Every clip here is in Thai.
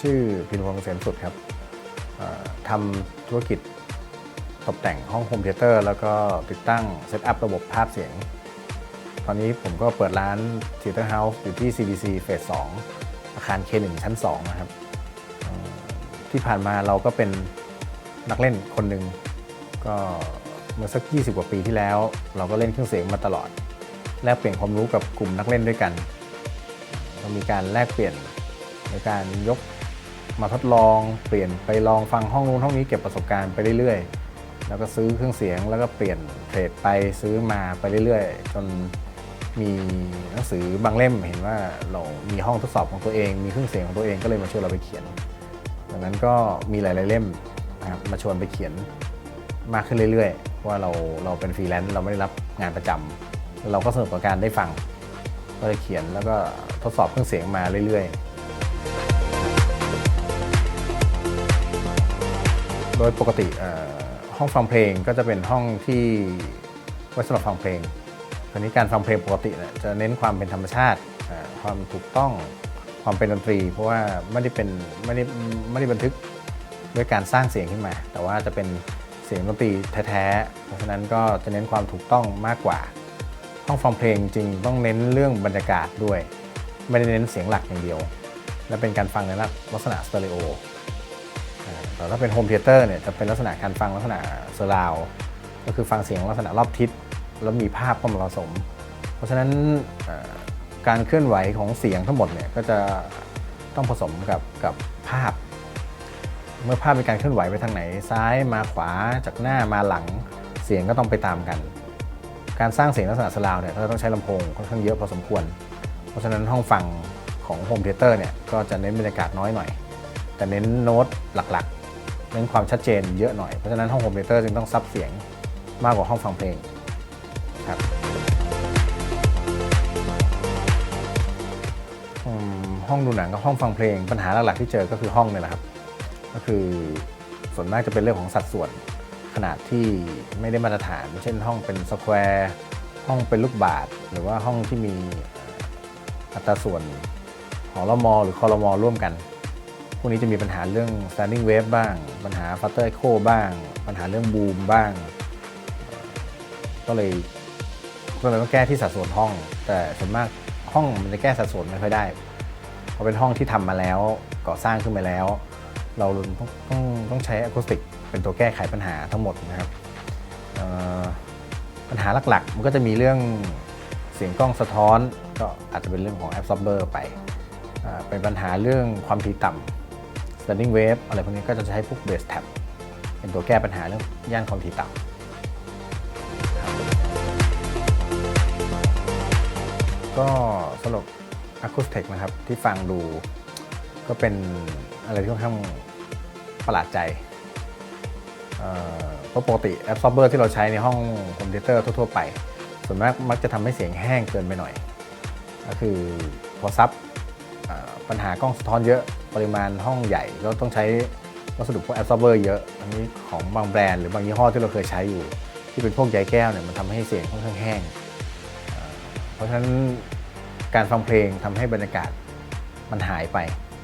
ชื่อพินพงษ์เกษมสุดครับทำธุรกิจตกแต่งห้องโฮมเทเตอร์แล้วก็ติดตั้งเซตอัพระบบภาพเสียง ตอนนี้ผมก็เปิดร้าน Theater House อยู่ที่ CDC เฟส2อาคาร K1 ชั้น 2 นะครับ ที่ผ่านมาเราก็เป็นนักเล่นคนหนึ่งก็เมื่อสัก 20 กว่าปีที่แล้ว เราก็เล่นเครื่องเสียงมาตลอด แลกเปลี่ยนความรู้กับกลุ่มนักเล่นด้วยกัน เรามีการแลกเปลี่ยนในการยก มาทดลองเปลี่ยนไปลองฟังห้องนู้นห้องนี้เก็บประสบการณ์ไปเรื่อยๆ แล้วก็ซื้อเครื่องเสียงแล้วก็เปลี่ยนเทรดไปซื้อมาไปเรื่อยๆ จนมีหนังสือบางเล่มเห็นว่าเรามีห้องทดสอบของตัวเอง มีเครื่องเสียงของตัวเองก็เลยมาชวนเราไปเขียนดังนั้นก็มีหลายๆเล่มนะครับมาชวนไปเขียนมากขึ้นเรื่อยๆเพราะว่าเราเราเป็นฟรีแลนซ์เราไม่ได้รับงานประจำแล้วเราก็สนุกกับการได้ฟังก็เลยเขียนแล้วก็ทดสอบเครื่องเสียงมาเรื่อยๆ โดยปกติห้องฟังเพลงก็จะเป็นห้องที่ไว้สำหรับฟังเพลงคราวนี้การฟังเพลงปกติเนี่ยจะเน้นความเป็นธรรมชาติ ความถูกต้องความเป็นดนตรี เพราะว่าไม่ได้เป็นไม่ได้ไม่ได้บันทึกด้วยการสร้างเสียงขึ้นมา แต่ว่าจะเป็นเสียงดนตรีแท้ๆ เพราะฉะนั้นก็จะเน้นความถูกต้องมากกว่า ห้องฟังเพลงจริงต้องเน้นเรื่องบรรยากาศด้วย ไม่ได้เน้นเสียงหลักอย่างเดียว และเป็นการฟังในลักษณะสเตอริโอ แต่ถ้าเป็นโฮมเทเตอร์เนี่ยจะเป็นลักษณะการฟังลักษณะเซอร์ราวก็คือฟังเสียงลักษณะรอบทิศ แล้วมีภาพเข้ามาผสม เพราะฉะนั้นการเคลื่อนไหวของเสียงทั้งหมดเนี่ยก็จะต้องผสมกับกับภาพ เมื่อภาพมีการเคลื่อนไหวไปทางไหน ซ้ายมาขวาจากหน้ามาหลังเสียงก็ต้องไปตามกัน การสร้างเสียงลักษณะสลาวเนี่ยก็ต้องใช้ลำโพงค่อนข้างเยอะพอสมควร เพราะฉะนั้นห้องฟังของโฮมเทเตอร์เนี่ยก็จะเน้นบรรยากาศน้อยหน่อย แต่เน้นโน้ตหลักๆ เน้นความชัดเจนเยอะหน่อย เพราะฉะนั้นห้องโฮมเทเตอร์จึงต้องซับเสียงมากกว่าห้องฟังเพลงครับห้องดูหนังกับห้องฟังเพลง ปัญหาหลักๆที่เจอก็คือห้องเนี่ยแหละครับ ก็คือส่วนมากจะเป็นเรื่องของสัดส่วนขนาดที่ไม่ได้มาตรฐาน เช่นห้องเป็นสแควร์ห้องเป็นลูกบาศหรือว่าห้องที่มีอัตราส่วนหอรมอหรือคอรมอร่วมกัน พวกนี้จะมีปัญหาเรื่อง standing wave บ้าง ปัญหา flutter echo บ้าง ปัญหาเรื่องบูมบ้าง ก็เลยก็เลยต้องแก้ที่สัดส่วนห้อง แต่ส่วนมากห้องมันจะแก้สัดส่วนไม่ค่อยได้เพราะเป็นห้องที่ทำมาแล้วก่อสร้างขึ้นมาแล้ว เราต้องต้องต้องใช้อะคูสติกเป็นตัวแก้ไขปัญหาทั้งหมดนะครับปัญหาหลักๆ มันก็จะมีเรื่องเสียงกล้องสะท้อนก็อาจจะเป็นเรื่องของ absorber ไปอ่าเป็นปัญหาเรื่องความถี่ต่ำ standing wave อะไรพวกนี้ก็จะใช้พวก bass tab เป็นตัวแก้ปัญหาเรื่องย่านความถี่ต่ำก็สำหรับอะคูสติกนะครับ ที่ฟังดูก็เป็นอะไรที่ค่อนข้างประหลาดใจเพราะปกติแอปซอ b เบอร์ที่เราใช้ในห้องคอมพิวเตอร์ทั่ว ๆ ไป ส่วนมากมักจะทำให้เสียงแห้งเกินไปหน่อย ก็คือพอซับ ปัญหากล้องสะท้อนเยอะปริมาณห้องใหญ่ก็ต้องใช้วัสดุพวกแอปซอ b เบอร์เยอะ อันนี้ของบางแบรนด์หรือบางยี่ห้อที่เราเคยใช้อยู่ ที่เป็นพวกใยแก้วเนี่ยมันทำให้เสียงค่อนข้างแห้ง เพราะฉะนั้นการฟังเพลงทำให้บรรยากาศมันหายไป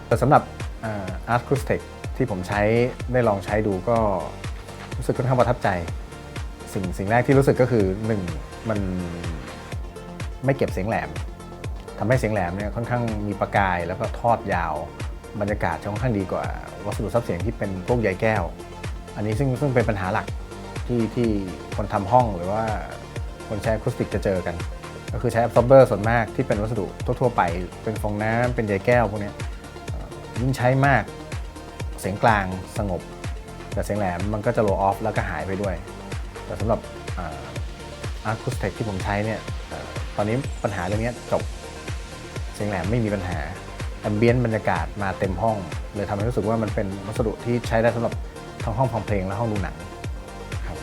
แต่สำหรับอาร์ตคูสติกที่ผมใช้ได้ลองใช้ดูก็รู้สึกค่อนข้างประทับใจ สิ่งสิ่งแรกที่รู้สึกก็คือ 1. มันไม่เก็บเสียงแหลม ทำให้เสียงแหลมเนี่ยค่อนข้างมีประกายแล้วก็ทอดยาวบรรยากาศค่อนข้างดีกว่า วัสดุซับเสียงที่เป็นพวกใยแก้ว อันนี้ซึ่งซึ่งเป็นปัญหาหลักที่ที่คนทำห้องหรือว่าคนใช้อะคูสติกจะเจอกัน ก็คือใช้ absorber ส่วนมากที่เป็นวัสดุทั่วๆไป เป็นฟองน้ำเป็นใยแก้วพวกนี้ยิ่งใช้มากเสียงกลางสงบ แต่เสียงแหลมมันก็จะ low off แล้วก็หายไปด้วย แต่สำหรับอาร์คูสติกที่ผมใช้เนี่ยตอนนี้ปัญหาเรื่องนี้จบ เสียงแหลมไม่มีปัญหาแอมเบียนบรรยากาศมาเต็มห้องเลยทำให้รู้สึกว่ามันเป็นวัสดุที่ใช้ได้สำหรับทั้งห้องฟังเพลงและห้องดูหนังครับ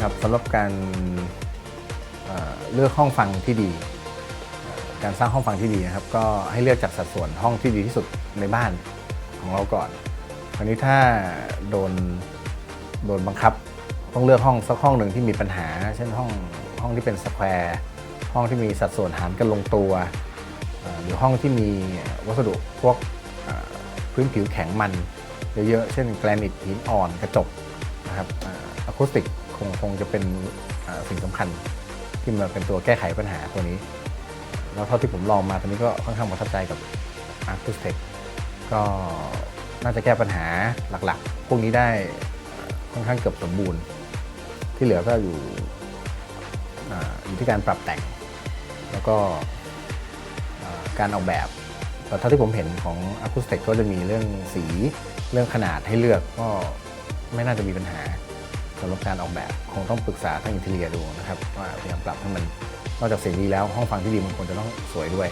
ครับสำหรับการเเลือกห้องฟังที่ดี การสร้างห้องฟังที่ดีนะครับ ก็ให้เลือกจากสัดส่วนห้องที่ดีที่สุดในบ้านของเราก่อนคราวนี้ถ้าโดนโดนบังคับต้องเลือกห้องสักห้องหนึ่งที่มีปัญหา เช่นห้อง ห้องที่เป็นสแควร์ห้องที่มีสัดส่วนหารกันลงตัว หรือห้องที่มีวัสดุพวกพื้นผิวแข็งมันเยอะๆ เช่นแกรนิตหินอ่อนกระจกนะครับอะคูสติกคงคงจะเป็นสิ่งสำคัญที่มาเป็นตัวแก้ไขปัญหาตัวนี้ แล้วเท่าที่ผมลองมาตอนนี้ก็ค่อนข้างประทับใจกับ a c u s t e c ก็น่าจะแก้ปัญหาหลักๆ พวกนี้ได้ค่อนข้างเกือบสมบูรณ์ ที่เหลือก็อยู่ อยู่ที่การปรับแต่ง แล้วก็การออกแบบแต่เท่าที่ผมเห็นของ a c u s t i c ก็จะมีเรื่องสีเรื่องขนาดให้เลือกก็ไม่น่าจะมีปัญหาสำหรับการออกแบบคงต้องปรึกษาทางอินเทเรียดูนะครับว่าพยายามปรับให้มันนอกจากเสียงดีแล้วห้องฟังที่ดีมันควรจะต้องสวยด้วย